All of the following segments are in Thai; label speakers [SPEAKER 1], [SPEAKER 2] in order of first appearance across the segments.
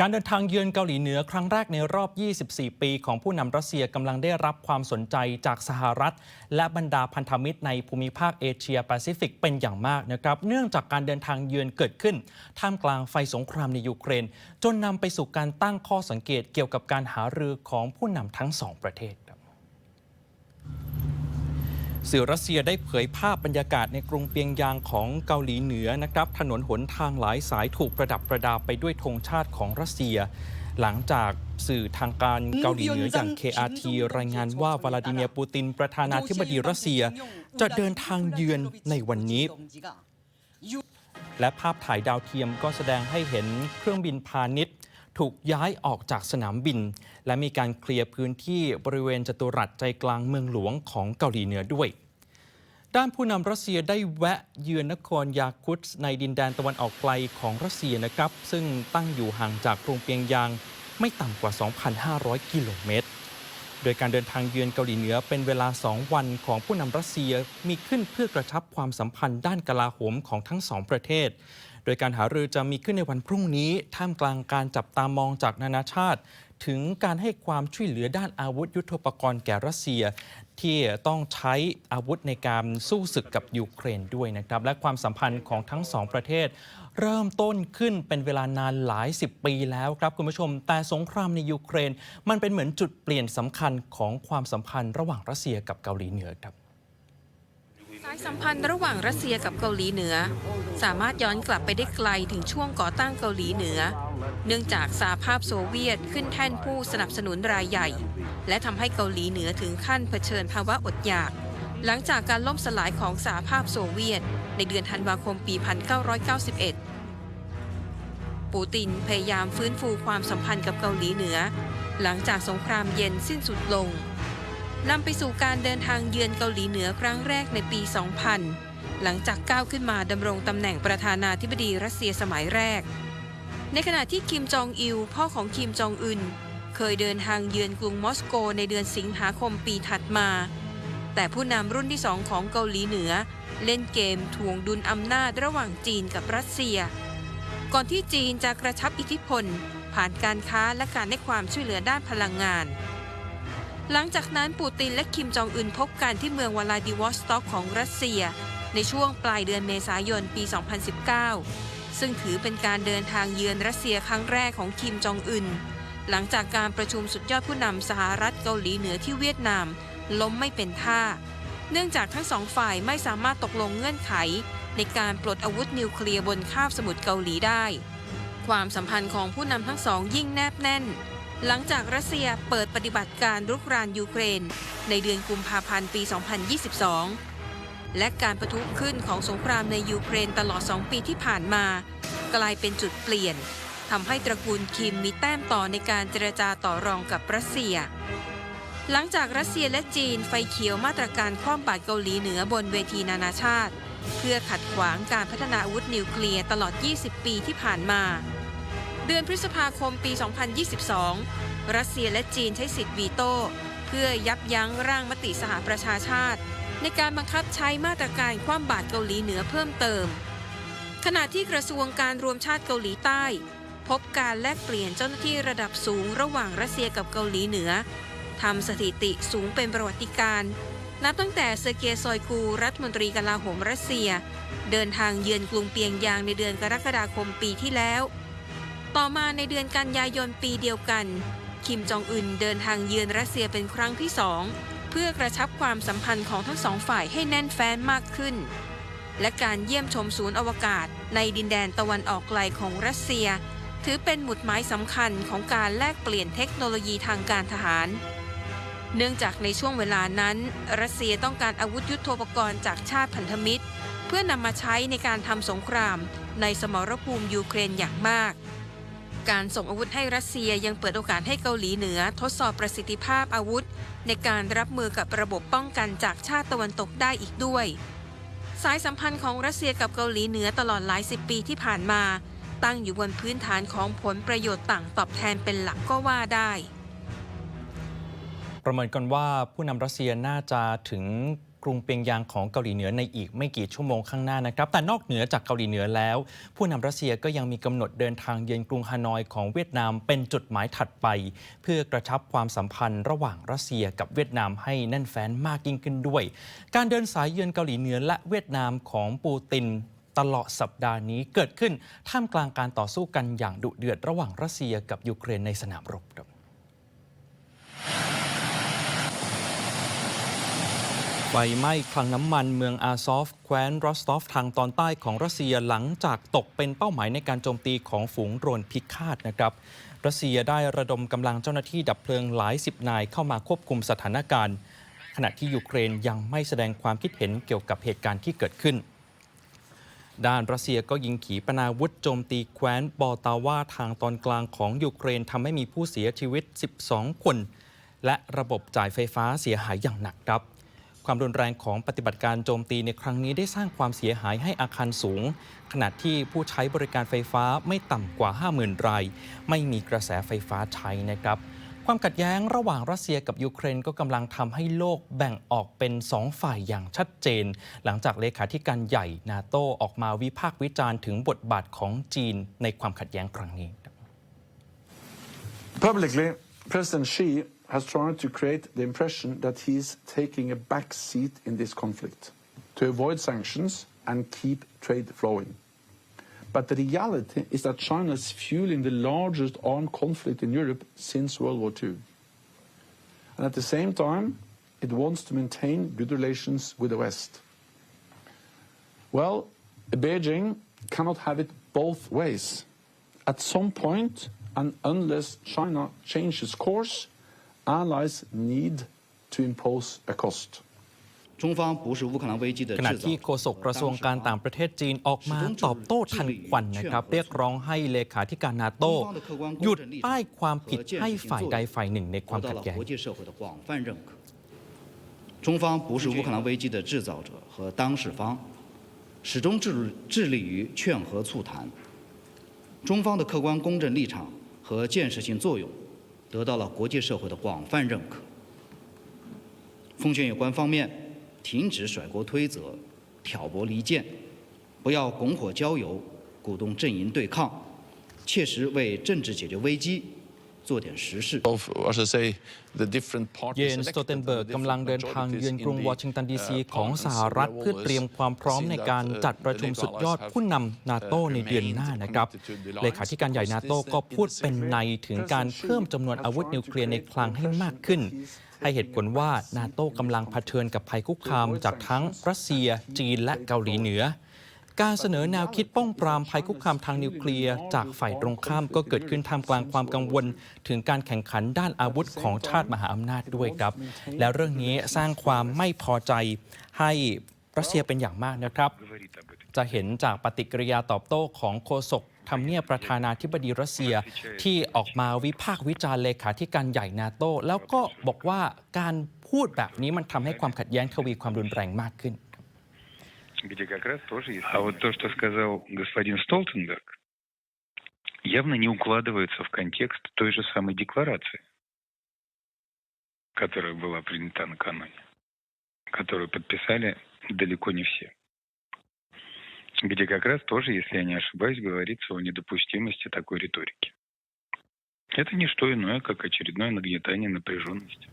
[SPEAKER 1] การเดินทางเยือนเกาหลีเหนือครั้งแรกในรอบ 24 ปีของผู้นำรัสเซียกำลังได้รับความสนใจจากสหรัฐ และบรรดาพันธมิตรในภูมิภาคเอเชียแปซิฟิกเป็นอย่างมากนะครับ เนื่องจากการเดินทางเยือนเกิดขึ้น ท่ามกลางไฟสงครามในยูเครน จนนำไปสู่การตั้งข้อสังเกตเกี่ยวกับการหารือของผู้นำทั้งสองประเทศ สื่อรัสเซียได้เผยภาพบรรยากาศในกรุงเปียงยางของเกาหลีเหนือนะครับ ถนนหนทางหลายสายถูกประดับประดาไปด้วยธงชาติของรัสเซีย หลังจากสื่อทางการเกาหลีเหนืออย่าง KRT รายงานว่าวลาดิเมียร์ปูติน ประธานาธิบดีรัสเซีย จะเดินทางเยือนในวันนี้ และภาพถ่ายดาวเทียมก็แสดงให้เห็นเครื่องบินพาณิชย์ ถูกย้ายออกจากสนามบิน และมีการเคลียร์พื้นที่บริเวณจตุรัสใจกลางเมืองหลวงของเกาหลีเหนือด้วย ด้านผู้นำรัสเซียได้แวะเยือนนครยาคุตส์ในดินแดนตะวันออกไกลของรัสเซียนะครับ ซึ่งตั้งอยู่ห่างจากกรุงเปียงยางไม่ต่ำกว่า 2,500 กิโลเมตร โดยการเดินทางเยือนเกาหลีเหนือเป็นเวลา 2 วันของผู้นำรัสเซียมีขึ้นเพื่อกระชับความสัมพันธ์ด้านกลาโหมของทั้งสองประเทศ โดยการหารือจะมีขึ้นในวันพรุ่งนี้ ท่ามกลางการจับตามองจากนานาชาติ ถึงการให้ความช่วยเหลือด้านอาวุธยุโทโธปกรณ์แก่รัสเซีย ที่ต้องใช้อาวุธในการสู้ศึกกับยูเครนด้วยนะครับ และความสัมพันธ์ของทั้งสองประเทศ เริ่มต้นขึ้นเป็นเวลานานหลายสิบปีแล้วครับคุณผู้ชม แต่สงครามในยูเครน มันเป็นเหมือนจุดเปลี่ยนสำคัญของความสัมพันธ์ระหว่างรัสเซียกับเกาหลีเหนือครับ
[SPEAKER 2] สายสัมพันธ์ระหว่างรัสเซียกับเกาหลีเหนือ สามารถย้อนกลับไปได้ไกลถึงช่วงก่อตั้งเกาหลีเหนือ เนื่องจากสหภาพโซเวียตขึ้นแท่นผู้สนับสนุนรายใหญ่ และทำให้เกาหลีเหนือถึงขั้นเผชิญภาวะอดอยาก หลังจากการล่มสลายของสหภาพโซเวียต ในเดือนธันวาคมปี 1991 ปูตินพยายามฟื้นฟูความสัมพันธ์กับเกาหลีเหนือ หลังจากสงครามเย็นสิ้นสุดลง นำไปสู่การเดินทางเยือนเกาหลีเหนือครั้งแรกในปี 2000 หลังจากก้าวขึ้นมาดำรงตำแหน่งประธานาธิบดีรัสเซียสมัยแรก ในขณะที่คิมจองอิลพ่อของคิมจองอึนเคยเดินทางเยือนกรุงมอสโกในเดือนสิงหาคมปีถัดมา แต่ผู้นำรุ่นที่สองของเกาหลีเหนือ เล่นเกมทวงดุลอำนาจระหว่างจีนกับรัสเซีย ก่อนที่จีนจะกระชับอิทธิพล ผ่านการค้าและการให้ความช่วยเหลือด้านพลังงาน หลังจากนั้นปูตินและคิมจองอึนพบกันที่เมืองวลาดิวอสต็อกของรัสเซีย ในช่วงปลายเดือนเมษายนปี 2019 ซึ่งถือเป็นการเดินทางเยือนรัสเซียครั้งแรกของคิมจองอึน หลังจากการประชุมสุดยอดผู้นำสหรัฐเกาหลีเหนือที่เวียดนาม ล้มไม่เป็นท่า เนื่องจากทั้งสองฝ่ายไม่สามารถตกลงเงื่อนไข ในการปลดอาวุธนิวเคลียร์บนคาบสมุทรเกาหลีได้ ความสัมพันธ์ของผู้นำทั้งสองยิ่งแนบแน่น หลังจากรัสเซียเปิดปฏิบัติการรุกรานยูเครน ในเดือนกุมภาพันธ์ปี 2022 และการประทุขึ้นของสงครามในยูเครนตลอด 2 ปีที่ผ่านมา กลายเป็นจุดเปลี่ยนทำให้ตระกูลคิมมีแต้มต่อในการเจรจาต่อรองกับรัสเซีย หลังจากรัสเซียและจีนไฟเขียวมาตรการคว่ำบาตรเกาหลีเหนือบนเวทีนานาชาติ เพื่อขัดขวางการพัฒนาอาวุธนิวเคลียร์ตลอด 20 ปีที่ผ่านมา เดือนพฤษภาคมปี 2022 รัสเซียและจีนใช้สิทธิ์วีโต้เพื่อยับยั้งร่างมติสหประชาชาติ ในการบังคับใช้มาตรการคว่ำบาตรเกาหลีเหนือเพิ่มเติม ขณะที่กระทรวงการรวมชาติเกาหลีใต้ พบการแลกเปลี่ยนเจ้าหน้าที่ระดับสูงระหว่างรัสเซียกับเกาหลีเหนือทำสถิติสูงเป็นประวัติการณ์นับตั้งแต่เซอร์เกย์ซอยกูรัฐมนตรีกลาโหมรัสเซีย เดินทางเยือนกรุงเปียงยางในเดือนกรกฎาคมปีที่แล้ว ต่อมาในเดือนกันยายนปีเดียวกัน คิมจองอึนเดินทางเยือนรัสเซียเป็นครั้งที่สองเพื่อกระชับความสัมพันธ์ของทั้งสองฝ่ายให้แน่นแฟ้นมากขึ้น และการเยี่ยมชมศูนย์อวกาศในดินแดนตะวันออกไกลของรัสเซีย ถือเป็นหมุดหมายสำคัญของการแลกเปลี่ยนเทคโนโลยีทางการทหาร เนื่องจากในช่วงเวลานั้น รัสเซียต้องการอาวุธยุโทโธปกรณ์จากชาติพันธมิตร เพื่อนำมาใช้ในการทำสงครามในสมรภูมิยูเครนอย่างมาก การส่งอาวุธให้รัสเซียยังเปิดโอกาสให้เกาหลีเหนือ ทดสอบประสิทธิภาพอาวุธ ในการรับมือกับระบบป้องกันจากชาติตะวันตกได้อีกด้วย สายสัมพันธ์ของรัสเซียกับเกาหลีเหนือตลอดหลายสิบปีที่ผ่านมา ตั้งอยู่บนพื้นฐานของผลประโยชน์ต่างตอบแทนเป็นหลักก็ว่าได้
[SPEAKER 1] ประเมินกันว่าผู้นำรัสเซียน่าจะถึง กรุงเปียงยางของเกาหลีเหนือในอีกไม่กี่ชั่วโมงข้างหน้านะครับ แต่นอกเหนือจากเกาหลีเหนือแล้ว ผู้นำรัสเซียก็ยังมีกำหนดเดินทางเยือนกรุงฮานอยของเวียดนามเป็นจุดหมายถัดไป เพื่อกระชับความสัมพันธ์ระหว่างรัสเซียกับเวียดนามให้แน่นแฟ้นมากยิ่งขึ้นด้วย การเดินสายเยือนเกาหลีเหนือและเวียดนามของปูตินตลอดสัปดาห์นี้เกิดขึ้นท่ามกลางการต่อสู้กันอย่างดุเดือดระหว่างรัสเซียกับยูเครนในสนามรบครับ ไฟไหม้คลังน้ำมันเมืองอาซอฟ แคว้นรอสตอฟทางตอนใต้ของรัสเซียหลังจากตกเป็นเป้าหมายในการโจมตีของฝูงโดรนพิฆาตนะครับ รัสเซียได้ระดมกำลังเจ้าหน้าที่ดับเพลิงหลายสิบนายเข้ามาควบคุมสถานการณ์ ขณะที่ยูเครนยังไม่แสดงความคิดเห็นเกี่ยวกับเหตุการณ์ที่เกิดขึ้น ด้านรัสเซียก็ยิงขีปนาวุธโจมตีแคว้นบอตาวาทางตอนกลางของยูเครนทำให้มีผู้เสียชีวิต 12 คน และระบบจ่ายไฟฟ้าเสียหายอย่างหนักครับ ความรุนแรงของปฏิบัติการโจมตีในครั้งนี้ได้สร้างความเสียหายให้อาคารสูง ขณะที่ผู้ใช้บริการไฟฟ้าไม่ต่ำกว่า 50,000 ราย ไม่มีกระแสไฟฟ้าใช้นะครับความขัดแย้งระหว่างรัสเซียกับยูเครนก็กำลังทำให้โลกแบ่งออกเป็นสองฝ่ายอย่างชัดเจน หลังจากเลขาธิการใหญ่นาโตออกมาวิพากษ์วิจารณ์ถึงบทบาทของจีนในความขัดแย้งครั้งนี้
[SPEAKER 3] Publicly, President Xi has tried to create the impression that he's taking a back seat in this conflict to avoid sanctions and keep trade flowing. But the reality is that China is fueling the largest armed conflict in Europe since World War II. And at the same time, it wants to maintain good relations with the West. Well, Beijing cannot have it both ways. At some point, and unless China changes course, allies need to impose a cost.
[SPEAKER 4] 中方不是乌克兰危机的
[SPEAKER 1] ขณะ
[SPEAKER 4] 制造
[SPEAKER 1] ที่โฆษกกระทรวงการต่างประเทศจีนออกมาตอบโต้ทันควันนะครับ เรียกร้องให้เลขาธิการนาโตหยุดป้ายความผิดให้ฝ่ายใดฝ่ายหนึ่งในความ
[SPEAKER 4] 得
[SPEAKER 1] ขั
[SPEAKER 4] 到
[SPEAKER 1] ด
[SPEAKER 4] 了
[SPEAKER 1] แย้ง
[SPEAKER 4] 国际社会的广泛认可。中方不是乌克兰危机的制造者和当事方，始终致致力于劝和促谈。中方的客观公正立场和建设性作用 得到了国际社会的广泛认可。奉劝有关方面停止甩锅推责、挑拨离间，不要拱火浇油、鼓动阵营对抗，切实为政治解决危机做点实事。
[SPEAKER 5] of, as I say, the different
[SPEAKER 1] เย
[SPEAKER 5] parties
[SPEAKER 1] นส
[SPEAKER 5] elected
[SPEAKER 1] โตเทนเบิร์ก
[SPEAKER 5] and the
[SPEAKER 1] กำลัง
[SPEAKER 5] different
[SPEAKER 1] เดินทางเยือน
[SPEAKER 5] majorities
[SPEAKER 1] กรุง
[SPEAKER 5] in the,
[SPEAKER 1] วอชิงตันดีซี
[SPEAKER 5] uh,
[SPEAKER 1] ของสหรัฐ เพื่อเตรียมความพร้อมในการจัดประชุมสุดยอดผู้นำนาโตในเดือนหน้านะครับ เลขาธิการใหญ่นาโตก็พูดเป็นในถึงการเพิ่มจำนวนอาวุธนิวเคลียร์ในคลังให้มากขึ้น ให้เหตุผลว่านาโตกำลังเผชิญกับภัยคุกคามจากทั้งรัสเซีย จีนและเกาหลีเหนือ การเสนอแนวคิดป้องปรามภัยคุกคามทางนิวเคลียร์จากฝ่ายตรงข้ามก็เกิดขึ้นท่ามกลางความกังวล ถึงการแข่งขันด้านอาวุธของชาติมหาอำนาจด้วยครับ แล้วเรื่องนี้สร้างความไม่พอใจให้รัสเซียเป็นอย่างมากนะครับ จะเห็นจากปฏิกิริยาตอบโต้ของโฆษกทำเนียบประธานาธิบดีรัสเซียที่ออกมาวิพากษ์วิจารณ์เลขาธิการใหญ่นาโตแล้วก็บอกว่าการพูดแบบนี้มันทำให้ความขัดแย้งทวีความรุนแรงมากขึ้น
[SPEAKER 6] где как раз тоже есть. А вот то, что сказал господин Столтенберг, явно не укладывается в контекст той же самой декларации, которая была принята накануне, которую подписали далеко не все. Где как раз тоже, если я не ошибаюсь, говорится о недопустимости такой риторики. Это не что иное, как очередное нагнетание напряженности.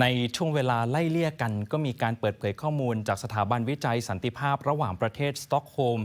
[SPEAKER 1] ในช่วงเวลาไล่เลี่ยกันก็มีการเปิดเผยข้อมูลจากสถาบันวิจัยสันติภาพระหว่างประเทศสต็อกโฮล์ม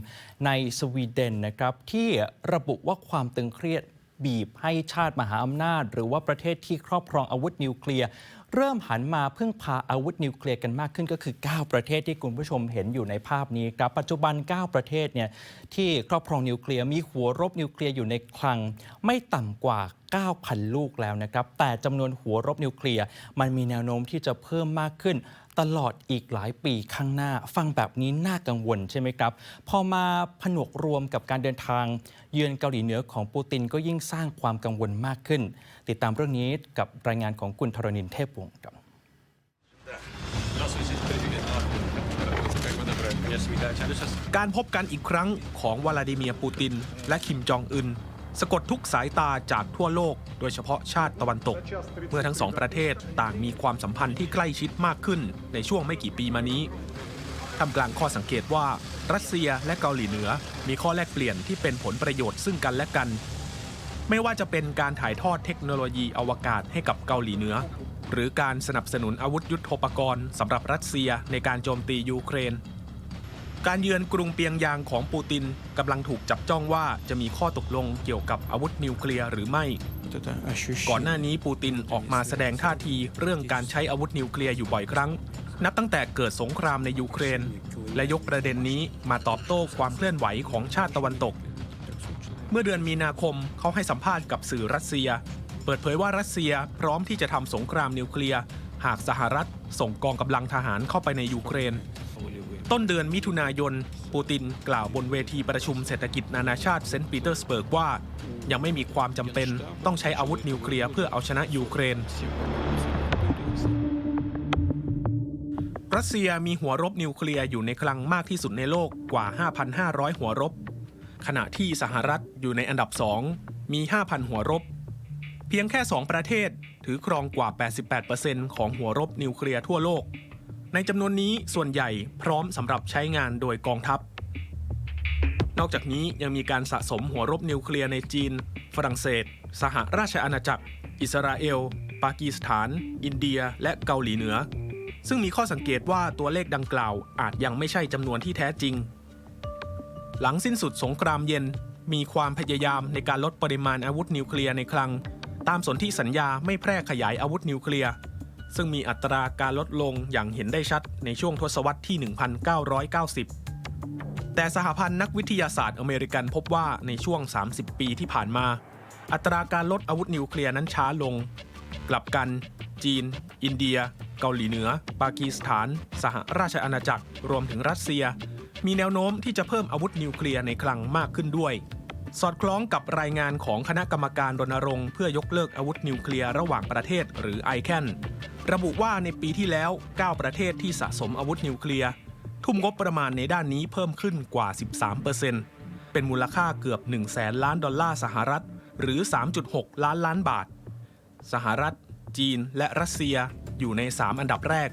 [SPEAKER 1] ในสวีเดนนะครับที่ระบุว่าความตึงเครียดบีบให้ชาติมหาอำนาจ หรือว่าประเทศที่ครอบครองอาวุธนิวเคลียร์ เริ่มหันมาพึ่งพาอาวุธนิวเคลียร์กันมากขึ้นก็คือ 9 ประเทศที่คุณผู้ชมเห็นอยู่ในภาพนี้ครับปัจจุบัน 9 ประเทศเนี่ยที่ครอบครองนิวเคลียร์มีหัวรบนิวเคลียร์อยู่ในคลังไม่ต่ำกว่า 9,000 ลูกแล้วนะครับแต่จำนวนหัวรบนิวเคลียร์มันมีแนวโน้มที่จะเพิ่มมากขึ้น ตลอดอีกหลายปีข้างหน้า ฟังแบบนี้น่ากังวลใช่ไหมครับ พอมาผนวกรวมกับการเดินทาง เยือนเกาหลีเหนือของปูตินก็ยิ่งสร้างความกังวลมากขึ้น ติดตามเรื่องนี้กับรายงานของคุณธรณินเทพวงศ์ครับ
[SPEAKER 7] การพบกันอีกครั้งของวลาดิเมียร์ปูติน และคิมจองอึน สะกดทุกสายตาจากทั่วโลก โดยเฉพาะชาติตะวันตก เมื่อทั้งสองประเทศต่างมีความสัมพันธ์ที่ใกล้ชิดมากขึ้นในช่วงไม่กี่ปีมานี้ทำกลางข้อสังเกตว่ารัสเซียและเกาหลีเหนือ มีข้อแลกเปลี่ยนที่เป็นผลประโยชน์ซึ่งกันและกัน ไม่ว่าจะเป็นการถ่ายทอดเทคโนโลยีอวกาศให้กับเกาหลีเหนือ หรือการสนับสนุนอาวุธยุโทโธปกรณ์สำหรับรัสเซียในการโจมตียูเครน การเยือนกรุงเปียงยางของปูตินกำลังถูกจับจ้องว่าจะมีข้อตกลงเกี่ยวกับอาวุธนิวเคลียร์หรือไม่ ก่อนหน้านี้ปูตินออกมาแสดงท่าทีเรื่องการใช้อาวุธนิวเคลียร์อยู่บ่อยครั้ง นับตั้งแต่เกิดสงครามในยูเครน และยกประเด็นนี้มาตอบโต้ความเคลื่อนไหวของชาติตะวันตก เมื่อเดือนมีนาคมเขาให้สัมภาษณ์กับสื่อรัสเซีย เปิดเผยว่ารัสเซียพร้อมที่จะทำสงครามนิวเคลียร์หากสหรัฐส่งกองกำลังทหารเข้าไปในยูเครน ต้นเดือนมิถุนายน ปูตินกล่าวบนเวทีประชุมเศรษฐกิจนานาชาติเซนต์ปีเตอร์สเบิร์กว่า ยังไม่มีความจำเป็นต้องใช้อาวุธนิวเคลียร์เพื่อเอาชนะยูเครน รัสเซียมีหัวรบนิวเคลียร์อยู่ในคลังมากที่สุดในโลกกว่า 5,500 หัวรบ ขณะที่สหรัฐอยู่ในอันดับ2มี 5,000 หัวรบ เพียงแค่ 2 ประเทศถือครองกว่า 88%ของหัวรบนิวเคลียร์ทั่วโลก ในจำนวนนี้ส่วนใหญ่พร้อมสำหรับใช้งานโดยกองทัพ นอกจากนี้ยังมีการสะสมหัวรบนิวเคลียร์ในจีน ฝรั่งเศส สหราชอาณาจักร อิสราเอล ปากีสถาน อินเดีย และเกาหลีเหนือ ซึ่งมีข้อสังเกตว่าตัวเลขดังกล่าวอาจยังไม่ใช่จำนวนที่แท้จริง หลังสิ้นสุดสงครามเย็น มีความพยายามในการลดปริมาณอาวุธนิวเคลียร์ในคลัง ตามสนธิสัญญาไม่แพร่ขยายอาวุธนิวเคลียร์ ซึ่งมีอัตราการลดลงอย่างเห็นได้ชัดในช่วงทศวรรษที่ 1990 แต่สหพันธ์นักวิทยาศาสตร์อเมริกันพบว่าในช่วง 30 ปีที่ผ่านมา อัตราการลดอาวุธนิวเคลียร์นั้นช้าลง กลับกัน จีน อินเดีย เกาหลีเหนือ ปากีสถาน สหราชอาณาจักร รวมถึงรัสเซีย มีแนวโน้มที่จะเพิ่มอาวุธนิวเคลียร์ในคลังมากขึ้นด้วยสอดคล้องกับรายงานของคณะกรรมการรณรงค์เพื่อยกเลิกอาวุธนิวเคลียร์ระหว่างประเทศหรือ ICAN ระบุว่าในปีที่แล้ว 9 ประเทศที่สะสมอาวุธนิวเคลียร์ ทุ่มงบประมาณในด้านนี้เพิ่มขึ้นกว่า 13%เป็นมูลค่าเกือบ1แสนล้านดอลลาร์สหรัฐ หรือ 3.6 ล้านล้านบาท สหรัฐ จีน และรัสเซียอยู่ใน 3 อันดับแรก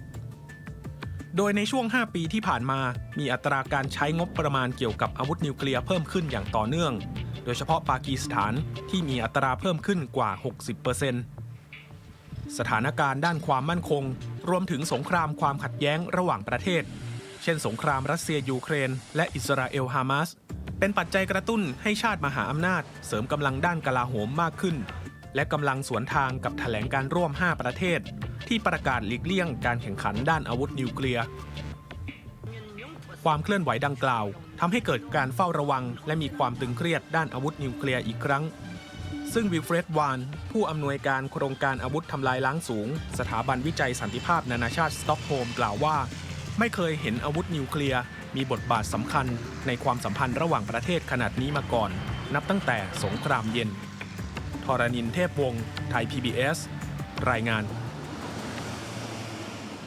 [SPEAKER 7] โดยในช่วง 5 ปีที่ผ่านมา มีอัตราการใช้งบประมาณเกี่ยวกับอาวุธนิวเคลียร์เพิ่มขึ้นอย่างต่อเนื่อง โดยเฉพาะปากีสถานที่มีอัตราเพิ่มขึ้นกว่า 60% สถานการณ์ด้านความมั่นคง รวมถึงสงครามความขัดแย้งระหว่างประเทศ เช่น สงครามรัสเซียยูเครน และอิสราเอลฮามาสเป็นปัจจัยกระตุ้นให้ชาติมหาอำนาจ เสริมกำลังด้านกลาโหมมากขึ้น และกำลังสวนทางกับแถลงการร่วม 5 ประเทศ ที่ประกาศหลีกเลี่ยงการแข่งขันด้านอาวุธนิวเคลียร์ความเคลื่อนไหวดังกล่าวทำให้เกิดการเฝ้าระวัง และมีความตึงเครียดด้านอาวุธนิวเคลียร์อีกครั้ง ซึ่งวิลเฟรดวานผู้อำนวยการโครงการอาวุธทำลายล้างสูง สถาบันวิจัยสันติภาพนานาชาติสต็อกโฮล์มกล่าวว่า ไม่เคยเห็นอาวุธนิวเคลียร์มีบทบาทสำคัญในความสัมพันธ์ระหว่างประเทศขนาดนี้มาก่อน นับตั้งแต่สงครามเย็นทรณินเทพวงศ์ไทย PBS รายงาน